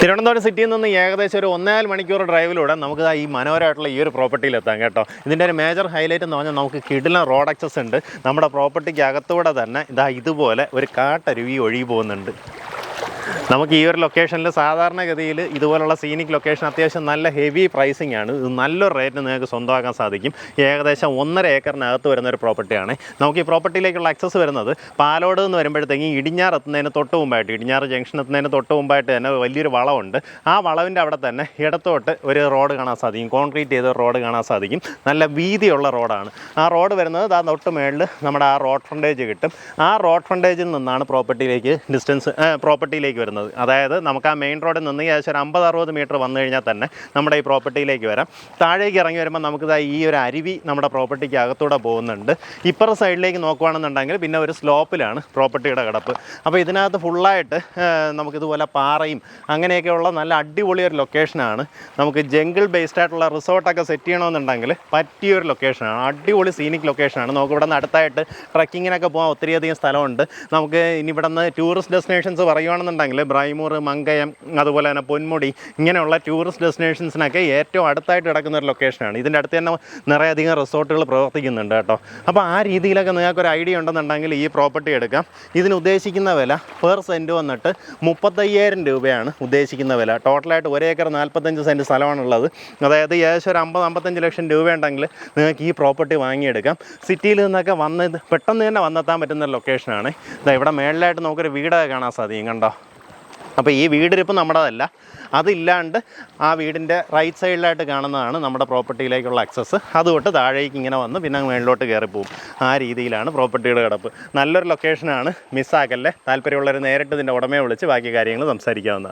തിരുവനന്തപുരം സിറ്റിയിൽ നിന്ന് ഏകദേശം ഒരു ഒന്നേകാൽ മണിക്കൂർ ഡ്രൈവിലൂടെ നമുക്ക് ഈ മനോഹരമായിട്ടുള്ള ഈ ഒരു പ്രോപ്പർട്ടിയിൽ എത്താം കേട്ടോ. ഇതിന്റെ ഒരു മേജർ ഹൈലൈറ്റ് എന്ന് പറഞ്ഞാൽ നമുക്ക് കിടിലം റോഡ് ആക്സസ് ഉണ്ട്. നമ്മുടെ പ്രോപ്പർട്ടിക്ക് അകത്തൂടെ തന്നെ ഇതാ ഇതുപോലെ ഒരു കാട്ടരുവി ഒഴുകി പോകുന്നുണ്ട്. നമുക്ക് ഈ ഒരു ലൊക്കേഷനിൽ സാധാരണഗതിയിൽ ഇതുപോലുള്ള സീനിക് ലൊക്കേഷൻ അത്യാവശ്യം നല്ല ഹെവി പ്രൈസിംഗ് ആണ്. ഇത് നല്ലൊരു റേറ്റിന് നിങ്ങൾക്ക് സ്വന്തമാക്കാൻ സാധിക്കും. ഏകദേശം ഒന്നര ഏക്കറിനകത്ത് വരുന്ന ഒരു പ്രോപ്പർട്ടിയാണ് നമുക്ക് ഈ പ്രോപ്പർട്ടിയിലേക്കുള്ള ആക്സസ് വരുന്നത് പാലോട് എന്ന് വരുമ്പോഴത്തേക്കും ഇടിഞ്ഞാർ എത്തുന്നതിന് തൊട്ട് മുമ്പായിട്ട് ഇടിഞ്ഞാർ ജംഗ്ഷൻ എത്തുന്നതിന് തൊട്ട് മുമ്പായിട്ട് തന്നെ വലിയൊരു വളവുണ്ട്. ആ വളവിന്റെ അവിടെ തന്നെ ഇടത്തോട്ട് ഒരു റോഡ് കാണാൻ സാധിക്കും. കോൺക്രീറ്റ് ചെയ്ത റോഡ് കാണാൻ സാധിക്കും. നല്ല വീതിയുള്ള റോഡാണ് ആ റോഡ് വരുന്നത് ആ തൊട്ട് മേളിൽ നമ്മുടെ ആ റോഡ് ഫ്രണ്ടേജ് കിട്ടും. ആ റോഡ് ഫ്രണ്ടേജിൽ നിന്നാണ് പ്രോപ്പർട്ടിയിലേക്ക് ഡിസ്റ്റൻസ് പ്രോപ്പർട്ടിയിലേക്ക് വരുന്നത്. അതായത് നമുക്ക് ആ മെയിൻ റോഡിൽ നിന്ന് ഏകദേശം ഒരു അമ്പത് അറുപത് മീറ്റർ വന്നു കഴിഞ്ഞാൽ തന്നെ നമ്മുടെ ഈ പ്രോപ്പർട്ടിയിലേക്ക് വരാം. താഴേക്ക് ഇറങ്ങി വരുമ്പോൾ നമുക്ക് ഈ ഒരു അരുവി നമ്മുടെ പ്രോപ്പർട്ടിക്ക് അകത്തൂടെ പോകുന്നുണ്ട്. ഇപ്പുറ സൈഡിലേക്ക് നോക്കുകയാണെന്നുണ്ടെങ്കിൽ പിന്നെ ഒരു സ്ലോപ്പിലാണ് പ്രോപ്പർട്ടിയുടെ കിടപ്പ്. അപ്പോൾ ഇതിനകത്ത് ഫുള്ളായിട്ട് നമുക്കിതുപോലെ പാറയും അങ്ങനെയൊക്കെയുള്ള നല്ല അടിപൊളി ഒരു ലൊക്കേഷനാണ്. നമുക്ക് ജംഗിൾ ബേസ്ഡ് ആയിട്ടുള്ള റിസോർട്ടൊക്കെ സെറ്റ് ചെയ്യണമെന്നുണ്ടെങ്കിൽ പറ്റിയൊരു ലൊക്കേഷനാണ്. അടിപൊളി സീനിക് ലൊക്കേഷനാണ് നമുക്ക് ഇവിടെ നിന്ന് അടുത്തായിട്ട് ട്രക്കിങ്ങിനൊക്കെ പോകാൻ ഒത്തിരിയധികം സ്ഥലമുണ്ട്. നമുക്ക് ഇനി ഇവിടെ നിന്ന് ടൂറിസ്റ്റ് ഡെസ്റ്റിനേഷൻസ് പറയുകയാണെന്നുണ്ടെങ്കിൽ ബ്രൈമൂർ മങ്കയം അതുപോലെ തന്നെ പൊന്മുടി ഇങ്ങനെയുള്ള ടൂറിസ്റ്റ് ഡെസ്റ്റിനേഷൻസിനൊക്കെ ഏറ്റവും അടുത്തായിട്ട് കിടക്കുന്ന ഒരു ലൊക്കേഷനാണ് ഇതിന്റെ അടുത്ത് തന്നെ നിറയധികം റിസോർട്ടുകൾ പ്രവർത്തിക്കുന്നുണ്ട് കേട്ടോ. അപ്പോൾ ആ രീതിയിലൊക്കെ നിങ്ങൾക്കൊരു ഐഡിയ ഉണ്ടെന്നുണ്ടെങ്കിൽ ഈ പ്രോപ്പർട്ടി എടുക്കാം. ഇതിന് ഉദ്ദേശിക്കുന്ന വില പെർ സെന്റ് വന്നിട്ട് മുപ്പത്തയ്യായിരം രൂപയാണ് ഉദ്ദേശിക്കുന്ന വില. ടോട്ടലായിട്ട് ഒരു ഏക്കർ നാൽപ്പത്തഞ്ച് സെന്റ് സ്ഥലമാണുള്ളത്. അതായത് ഏകദേശം ഒരു അമ്പത് അമ്പത്തഞ്ച് ലക്ഷം രൂപ ഉണ്ടെങ്കിൽ നിങ്ങൾക്ക് ഈ പ്രോപ്പർട്ടി വാങ്ങിയെടുക്കാം. സിറ്റിയിൽ നിന്നൊക്കെ വന്ന് പെട്ടെന്ന് തന്നെ വന്നെത്താൻ പറ്റുന്ന ലൊക്കേഷനാണ് ഇതാ ഇവിടെ മേളിലായിട്ട് നമുക്കൊരു വീടൊക്കെ കാണാൻ സാധിക്കും കണ്ടോ? അപ്പോൾ ഈ വീടിരിപ്പ് നമ്മുടേതല്ല. അതില്ലാണ്ട് ആ വീടിന്റെ റൈറ്റ് സൈഡിലായിട്ട് കാണുന്നതാണ് നമ്മുടെ പ്രോപ്പർട്ടിയിലേക്കുള്ള അക്സസ് അതുകൊണ്ട് താഴേക്ക് ഇങ്ങനെ വന്ന് പിന്നെ മേളിലോട്ട് കയറി പോകും ആ രീതിയിലാണ് പ്രോപ്പർട്ടിയുടെ കിടപ്പ്. നല്ലൊരു ലൊക്കേഷനാണ് മിസ്സാക്കല്ലേ. താല്പര്യമുള്ളവർ നേരിട്ട് ഇതിന്റെ ഉടമയെ വിളിച്ച് ബാക്കി കാര്യങ്ങൾ സംസാരിക്കാവുന്നതാണ്.